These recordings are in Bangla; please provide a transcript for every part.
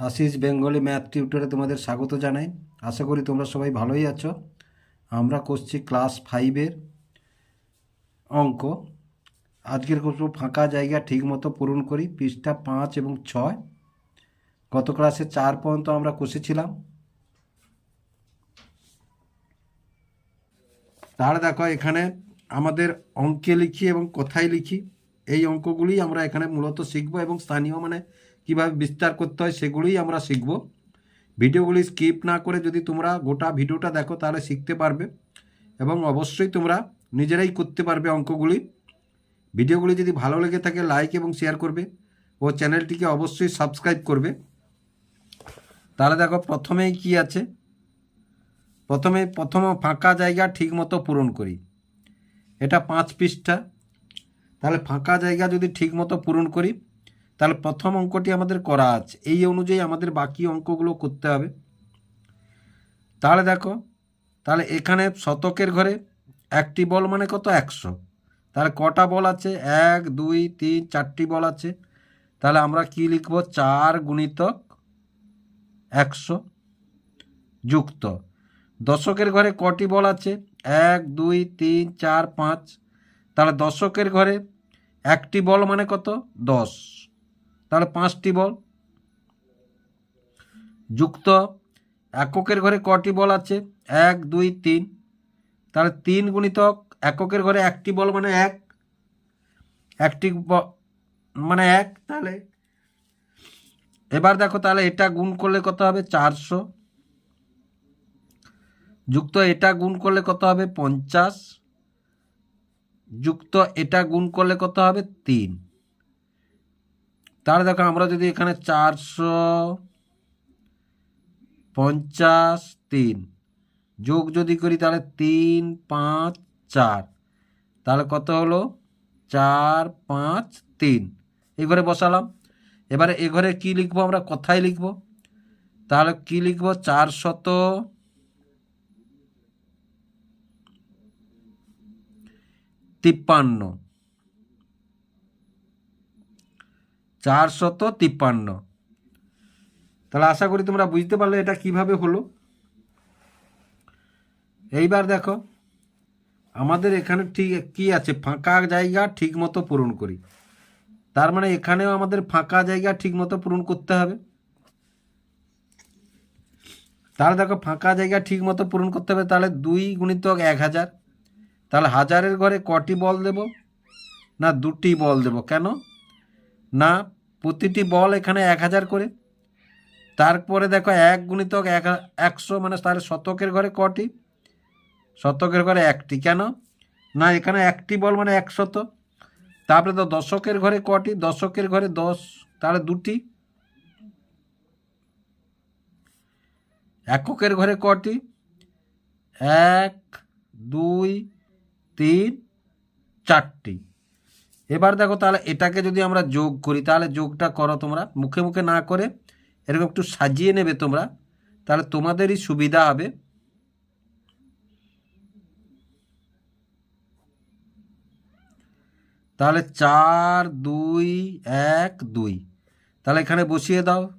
আশিস বেঙ্গলি ম্যাথ টিউটরে তোমাদের স্বাগত জানাই। আশা করি তোমরা সবাই ভালোই আছো। আমরা করছি ক্লাস ফাইভের অঙ্ক। আজকের করব ফাঁকা জায়গা ঠিকমতো পূরণ করি। পৃষ্ঠা পাঁচ এবং ছয়। গত ক্লাসে চার পর্যন্ত আমরা কষেছিলাম। তাহলে দেখো এখানে আমাদের অঙ্কে লিখি এবং কথায় লিখি। এই অঙ্কগুলি আমরা এখানে মূলত শিখব এবং স্থানীয় মানে কীভাবে বিস্তার করতে হয় সেগুলোই আমরা শিখব। ভিডিওগুলি স্কিপ না করে যদি তোমরা গোটা ভিডিওটা দেখো, তাহলে শিখতে পারবে এবং অবশ্যই তোমরা নিজেরাই করতে পারবে অঙ্কগুলি। ভিডিওগুলি যদি ভালো লেগে থাকে, লাইক এবং শেয়ার করবে ও চ্যানেলটিকে অবশ্যই সাবস্ক্রাইব করবে। তাহলে দেখো, প্রথমেই কি আছে? প্রথমে, প্রথম ফাঁকা জায়গা ঠিকমতো পূরণ করি। এটা পাঁচ পৃষ্ঠা। তাহলে ফাঁকা জায়গা যদি ঠিকমতো পূরণ করি তাহলে প্রথম অঙ্কটি আমাদের করা আছে। এই অনুযায়ী আমাদের বাকি অঙ্কগুলো করতে হবে। তাহলে দেখো, তাহলে এখানে শতকের ঘরে একটি বল মানে কত? একশো। তাহলে কটা বল আছে? এক, দুই, তিন, চারটি বল আছে। তাহলে আমরা কি লিখব? চার গুণিতক একশো যুক্ত। দশকের ঘরে কটি বল আছে? এক, দুই, তিন, চার, পাঁচ। তাহলে দশকের ঘরে একটি বল মানে কত? দশ। তাহলে পাঁচটি বল। যুক্ত এককের ঘরে কটি বল আছে? এক, দুই, তিন। তাহলে তিন গুণিতক এককের ঘরে একটি বল মানে এক। একটি মানে এক, তাহলে এবার দেখো তাহলে এটা গুণ করলে কত হবে? চারশো। যুক্ত এটা গুণ করলে কত হবে? পঞ্চাশ। যুক্ত এটা গুণ করলে কত হবে? তিন। তাহলে দেখো আমরা যদি এখানে চারশো পঞ্চাশ তিন যোগ যদি করি তাহলে তিন, পাঁচ, চার। তাহলে কত হলো? চার, পাঁচ, তিন। এ ঘরে বসালাম। এবারে এ ঘরে কী লিখব আমরা? কথায় লিখব। তাহলে কি লিখব? চার শত তিপ্পান্ন। চার শত তিপ্পান্ন। তাহলে আশা করি তোমরা বুঝতে পারলে এটা কীভাবে হলো। এইবার দেখো, আমাদের এখানে ঠিক কি আছে? ফাঁকা জায়গা ঠিক মতো পূরণ করি। তার মানে এখানেও আমাদের ফাঁকা জায়গা ঠিক মতো পূরণ করতে হবে। তাহলে দেখো, ফাঁকা জায়গা ঠিক মতো পূরণ করতে হবে, তাহলে দুই গুণিতক এক হাজার। তাহলে হাজারের ঘরে কটি বল দেব? না, দুটি বল দেব। কেন? না প্রতিটি বল এখানে এক হাজার করে। তারপরে দেখো এক গুণিতক এক একশো মানে তাহলে শতকের ঘরে কটি? শতকের ঘরে একটি। কেন? না, এখানে একটি বল মানে একশত তারপরে তো দশকের ঘরে কটি? দশকের ঘরে দশ, তাহলে দুটি। এককের ঘরে কটি? এক, দুই, তিন, চারটি। এবার দেখো তাহলে এটাকে যদি আমরা যোগ করি, তাহলে যোগটা করো তোমরা। মুখে মুখে না করে এরকম একটু সাজিয়ে নেবে তোমরা। তাহলে তোমাদেরই সুবিধা হবে। তাহলে চার, দুই, এক, দুই। তাহলে এখানে বসিয়ে দাও।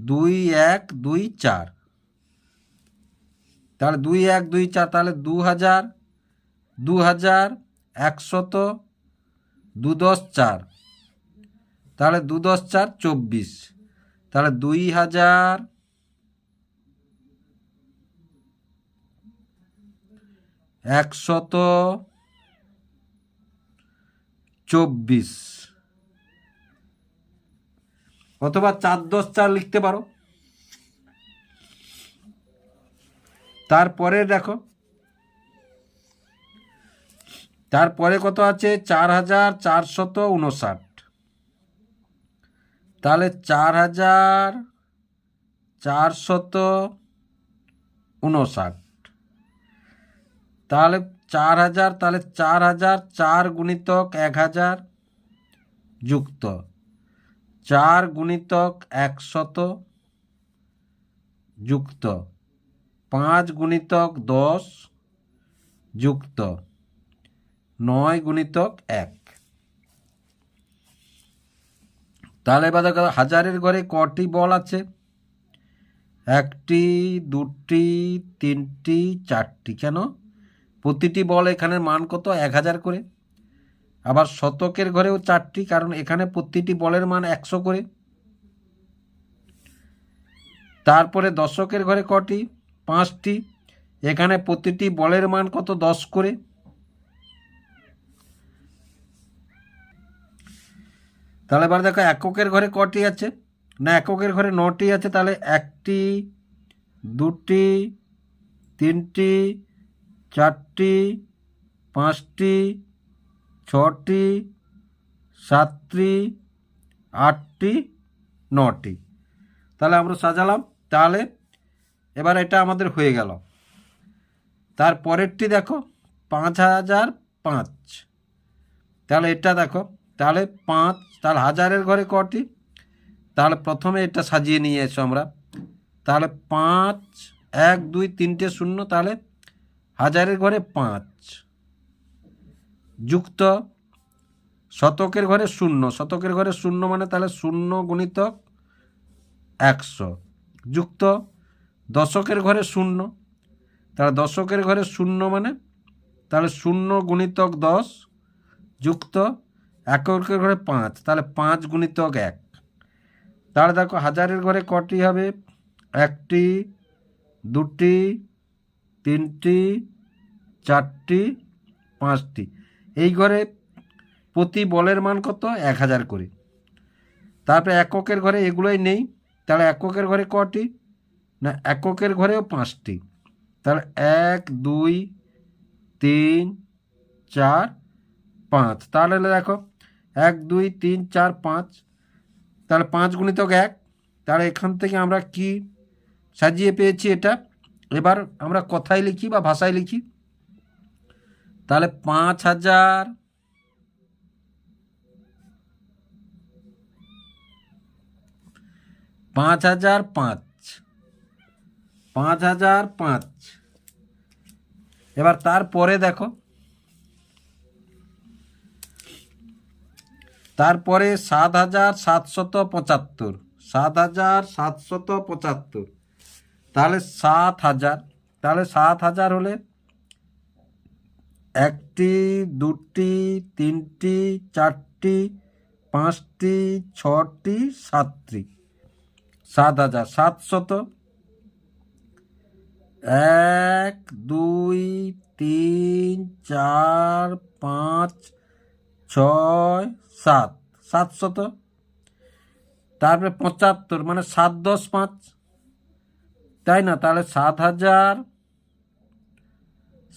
দুই, এক, দুই, চার। তাহলে দুই, এক, দুই, চার, তাহলে দু হাজার দু হাজার একশত দু দশ চার তাহলে দু দশ চার চব্বিশ। তাহলে দুই হাজার একশত চব্বিশ। অথবা চার দশ চার লিখতে পারো। তারপরে দেখো তারপরে কত আছে? চার হাজার চারশত উনষাট। তাহলে চার হাজার চারশত উনষাট। তাহলে চার হাজার, তাহলে চার হাজার চার গুণিতক এক হাজার যুক্ত। চার গুণিতক একশত যুক্ত। পাঁচ গুণিতক দশ যুক্ত। নয় গুণিতক এক। তাহলে এবার দেখো, হাজারের ঘরে কটি বল আছে? একটি, দুটি, তিনটি, চারটি। কেন? প্রতিটি বল এখানের মান কত? এক হাজার করে। আবার শতকের ঘরেও চারটি, কারণ এখানে প্রতিটি বলের মান একশো করে। তারপরে দশকের ঘরে কটি? পাঁচটি। এখানে প্রতিটি বলের মান কত? দশ করে। তাহলে এবার দেখো এককের ঘরে কটি আছে? না, এককের ঘরে নটি আছে, তাহলে একটি, দুটি, তিনটি, চারটি, পাঁচটি, ছটি, সাতটি, আটটি, নটি। তাহলে আমরা সাজালাম। তাহলে এবার এটা আমাদের হয়ে গেল। তার পরেরটি দেখো, পাঁচ হাজার পাঁচ। তাহলে এটা দেখো, তাহলে পাঁচ তাহলে হাজারের ঘরে কটি? তাহলে প্রথমে এটা সাজিয়ে নিয়ে এসো আমরা। তাহলে পাঁচ, এক, দুই, তিনটে শূন্য, তাহলে হাজারের ঘরে পাঁচ। যুক্ত শতকের ঘরে শূন্য। শতকের ঘরে শূন্য মানে তাহলে শূন্য গুণিতক একশো। যুক্ত দশকের ঘরে শূন্য। তাহলে দশকের ঘরে শূন্য মানে তাহলে শূন্য গুণিতক দশ। যুক্ত এককের ঘরে পাঁচ, তাহলে পাঁচ গুণিতক এক। তাহলে দেখো হাজারের ঘরে কটি হবে? একটি, দুটি, তিনটি, চারটি, পাঁচটি। এই ঘরে প্রতি বলের মান কত? এক হাজার করে। তারপরে এককের ঘরে এগুলোই নেই, তাহলে এককের ঘরে কটি? না, এককের ঘরেও পাঁচটি। তাহলে এক, দুই, তিন, চার, পাঁচ। তাহলে দেখো এক, দুই, তিন, চার, পাঁচ। তাহলে পাঁচ গুণিতক এক। তাহলে এখান থেকে আমরা কি সাজিয়ে পেয়েছি এটা? এবার আমরা কথায় লিখি বা ভাষায় লিখি। তাহলে পাঁচ হাজার পাঁচ হাজার পাঁচ। পাঁচ হাজার পাঁচ। এবার তারপরে দেখো। তারপরে সাত হাজার সাতশত পঁচাত্তর। সাত হাজার সাতশত পঁচাত্তর। তাহলে সাত হাজার। তাহলে সাত হাজার হলে একটি, দুটি, তিনটি, চারটি, পাঁচটি, ছটি, সাতটি। সাত হাজার সাতশত। এক, দুই, তিন, চার, পাঁচ, ছয় সাত। সাতশত তারপরে পঁচাত্তর মানে সাত দশ পাঁচ। তাই না? তাহলে সাত হাজার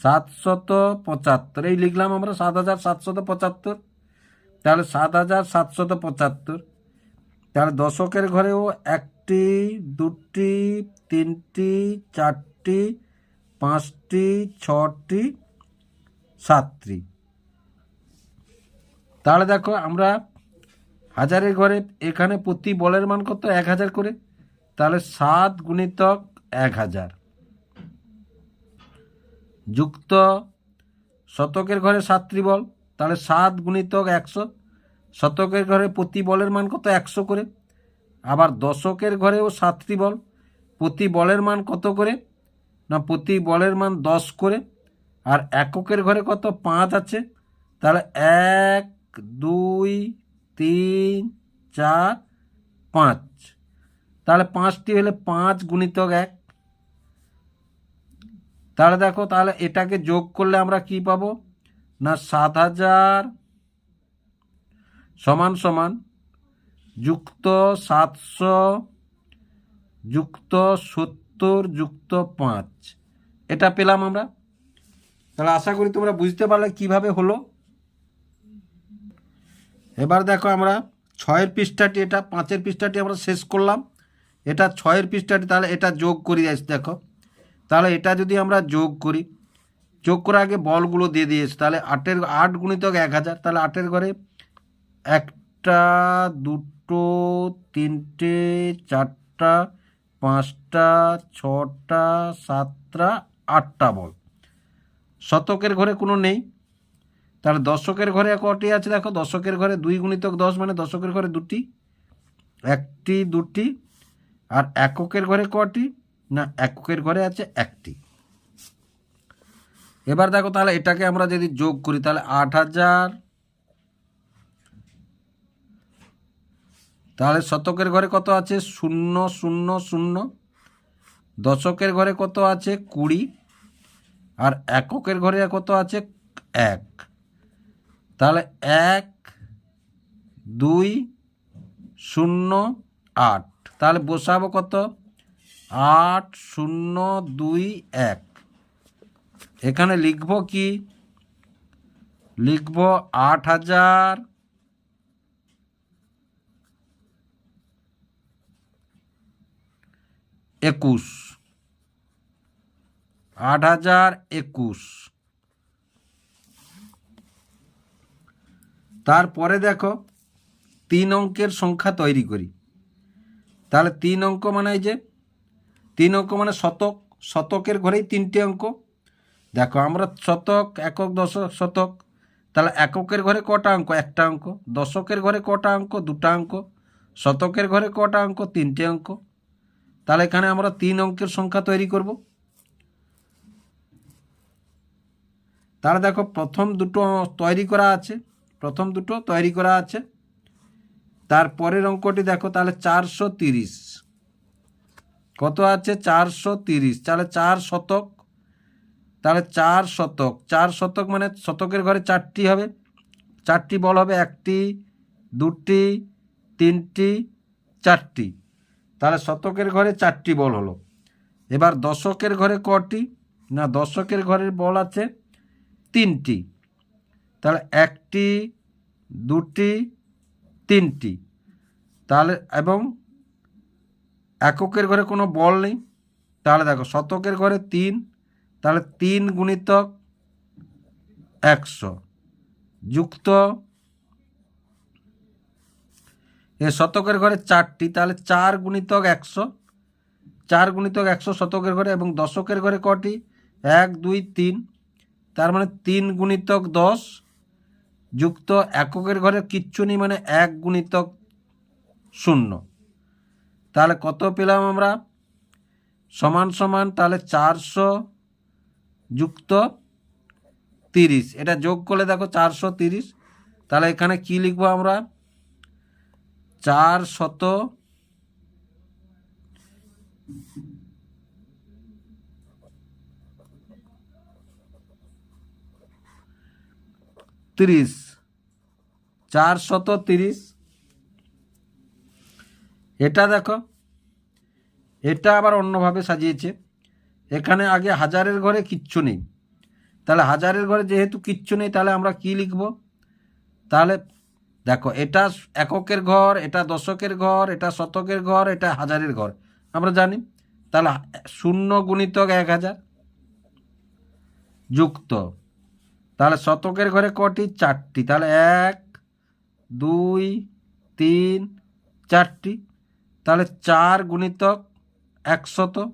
সাতশত পঁচাত্তর। এই লিখলাম আমরা সাত হাজার সাতশত পঁচাত্তর। তাহলে সাত হাজার সাতশত পঁচাত্তর। তাহলে দশকের ঘরেও একটি, দুটি, তিনটি, চারটি, পাঁচটি, ছটি, সাতটি। তাহলে দেখো আমরা হাজারের ঘরে এখানে প্রতি বলের মান কত? এক হাজার করে। তাহলে সাত গুণিতক এক হাজার। যুক্ত শতকের ঘরে সাতটি বল তাহলে সাত গুণিতক একশো। শতকের ঘরে প্রতি বলের মান কত? একশো করে। আবার দশকের ঘরেও সাতটি বল প্রতি বলের মান কত করে? না, প্রতি বলের মান দশ করে। আর এককের ঘরে কত? পাঁচ আছে। তাহলে এক দুই, তিন, চার, পাঁচ। তাহলে পাঁচটি হলে পাঁচ গুণিতক এক। তাহলে দেখো, তাহলে এটাকে যোগ করলে আমরা কি পাবো? না, সাত হাজার সমান সমান যুক্ত সাতশো যুক্ত সত্তর যুক্ত পাঁচ। এটা পেলাম আমরা। তাহলে আশা করি তোমরা বুঝতে পারলে কীভাবে হলো। এবার দেখো আমরা ছয়ের পৃষ্ঠাটি, এটা পাঁচের পৃষ্ঠাটি আমরা শেষ করলাম। এটা ছয়ের পৃষ্ঠাটি, তাহলে এটা যোগ করি দেখো। তাহলে এটা যদি আমরা যোগ করি, যোগ করার আগে বলগুলো দিয়ে দিয়েছে, তাহলে আটের, আট গুণিতক এক হাজার, তাহলে আটের ঘরে একটা, দুটো, তিনটে, চারটা, পাঁচটা, ছটা, সাতটা, আটটা বল। শতকের ঘরে কোনো নেই। তাহলে দশকের ঘরে কটি আছে দেখো? দশকের ঘরে দুই গুণিতক দশ মানে দশকের ঘরে দুটি। একটি, দুটি। আর এককের ঘরে কটি? না, এককের ঘরে আছে একটি। এবার দেখো তাহলে এটাকে আমরা যদি যোগ করি, তাহলে আট হাজার। তাহলে শতকের ঘরে কত আছে? শূন্য শূন্য শূন্য। দশকের ঘরে কত আছে? কুড়ি। আর এককের ঘরে কত আছে? এক। তাহলে এক, দুই, শূন্য, আট। তাহলে বসাবো কত? আট, শূন্য, দুই, এক। এখানে লিখব কি? লিখব আট হাজার একুশ। আট হাজার একুশ। তারপরে দেখো, তিন অঙ্কের সংখ্যা তৈরি করি। তাহলে তিন অঙ্ক মানে এই যে, তিন অঙ্ক মানে শতক, শতকের ঘরেই তিনটে অঙ্ক। দেখো, আমরা শতক, একক, দশক, শতক, তাহলে এককের ঘরে কটা অঙ্ক? একটা অঙ্ক। দশকের ঘরে কটা অঙ্ক? দুটা অঙ্ক। শতকের ঘরে কটা অঙ্ক? তিনটে অঙ্ক। তাহলে এখানে আমরা তিন অঙ্কের সংখ্যা তৈরি করব। তাহলে দেখো, প্রথম দুটো তৈরি করা আছে। প্রথম দুটো তৈরি করা আছে। তারপরের অঙ্কটি দেখো, তাহলে চারশো তিরিশ। কত আছে? চারশো তিরিশ। তাহলে চার শতক। তাহলে চার শতক। চার শতক মানে শতকের ঘরে চারটি হবে। চারটি বল হবে একটি, দুটি, তিনটি, চারটি। তাহলে শতকের ঘরে চারটি বল হলো। এবার দশকের ঘরে কটি? না, দশকের ঘরের বল আছে তিনটি। তাহলে একটি, দুটি, তিনটি। তাহলে এবং এককের ঘরে কোনো বল নেই। তাহলে দেখো শতকের ঘরে তিন, তাহলে তিন গুণিতক একশো। যুক্ত এ শতকের ঘরে চারটি, তাহলে চার গুণিতক একশো। চার গুণিতক একশো শতকের ঘরে এবং দশকের ঘরে কটি? এক, দুই, তিন। তার মানে তিন গুণিতক দশ যুক্ত এককের ঘরে কিচ্ছু নেই মানে এক গুণিতক শূন্য। তাহলে কত পেলাম আমরা? সমান সমান তাহলে চারশো যুক্ত তিরিশ। এটা যোগ করলে দেখো চারশো তিরিশ। তাহলে এখানে কি লিখব আমরা? চার শত তিরিশ। চার শত তিরিশ। এটা দেখো। এটা আবার অন্যভাবে সাজিয়েছে। এখানে আগে হাজারের ঘরে কিচ্ছু নেই। তাহলে হাজারের ঘরে যেহেতু কিচ্ছু নেই, তাহলে আমরা কি লিখব? তাহলে দেখো, এটা এককের ঘর, এটা দশকের ঘর, এটা শতকের ঘর, এটা হাজারের ঘর। আমরা জানি, তাহলে শূন্য গুণিতক এক হাজার যুক্ত। তাহলে শতকের ঘরে কটি? চারটি। তাহলে এক দুই, তিন, চারটি। তাহলে চার গুণিতক একশত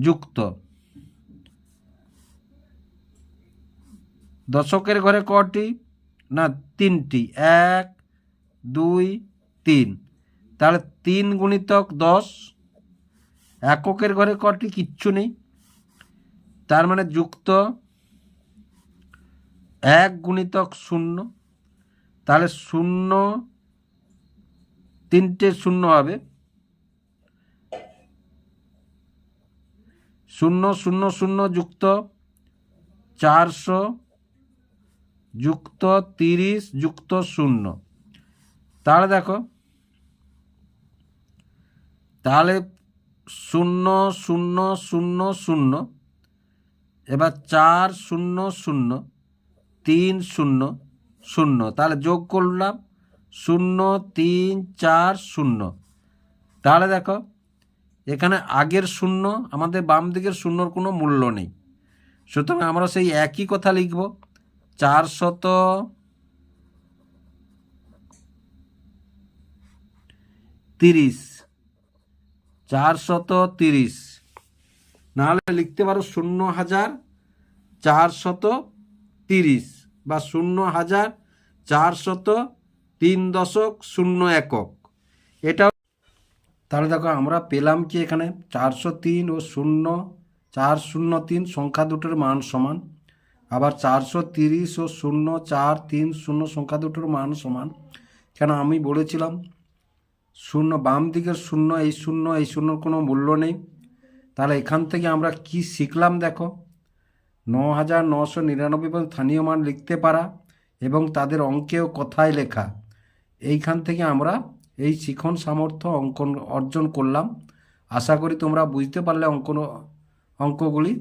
যুক্ত। দশকের ঘরে কটি? না, তিনটি। এক, দুই, তিন। তাহলে তিন গুণিতক দশ। এককের ঘরে কটি? কিচ্ছু নেই। তার মানে যুক্ত এক গুণিতক শূন্য। তাহলে শূন্য, তিনটে শূন্য হবে। শূন্য শূন্য শূন্য যুক্ত চারশো, যুক্ত তিরিশ, যুক্ত শূন্য। তাহলে দেখো, তাহলে শূন্য শূন্য শূন্য শূন্য, এবার চার, শূন্য শূন্য, তিন, শূন্য শূন্য। তাহলে যোগ করলাম শূন্য, তিন, চার, শূন্য। তাহলে দেখো, এখানে আগের শূন্য, আমাদের বাম দিকের শূন্যর কোনো মূল্য নেই। সুতরাং আমরা সেই একই কথা লিখব, চার শত তিরিশ। চার শত তিরিশ। নাহলে লিখতে পারো শূন্য হাজার চার শত তিরিশ। বা শূন্য হাজার চার শত তিন দশক শূন্য একক। এটা তাহলে দেখো আমরা পেলাম কি এখানে? চারশো তিন ও শূন্য চার শূন্য তিন সংখ্যা দুটোর মান সমান। আবার চারশো তিরিশ ও শূন্য, চার তিন শূন্য সংখ্যা দুটোর মান সমান। কেন আমি বলেছিলাম, শূন্য বাম দিকের শূন্য, এই শূন্য, এই শূন্যর কোনো মূল্য নেই। তাহলে এখান থেকে আমরা কি শিখলাম দেখো? ন হাজার নশো নিরানব্বই পর্যন্ত স্থানীয় মান লিখতে পারা এবং তাদের অঙ্কেও কথায় লেখা। এইখান থেকে আমরা এই শিখন সামর্থ্য অঙ্কন অর্জন করলাম। আশা করি তোমরা বুঝতে পারলে অঙ্কন অঙ্কগুলি।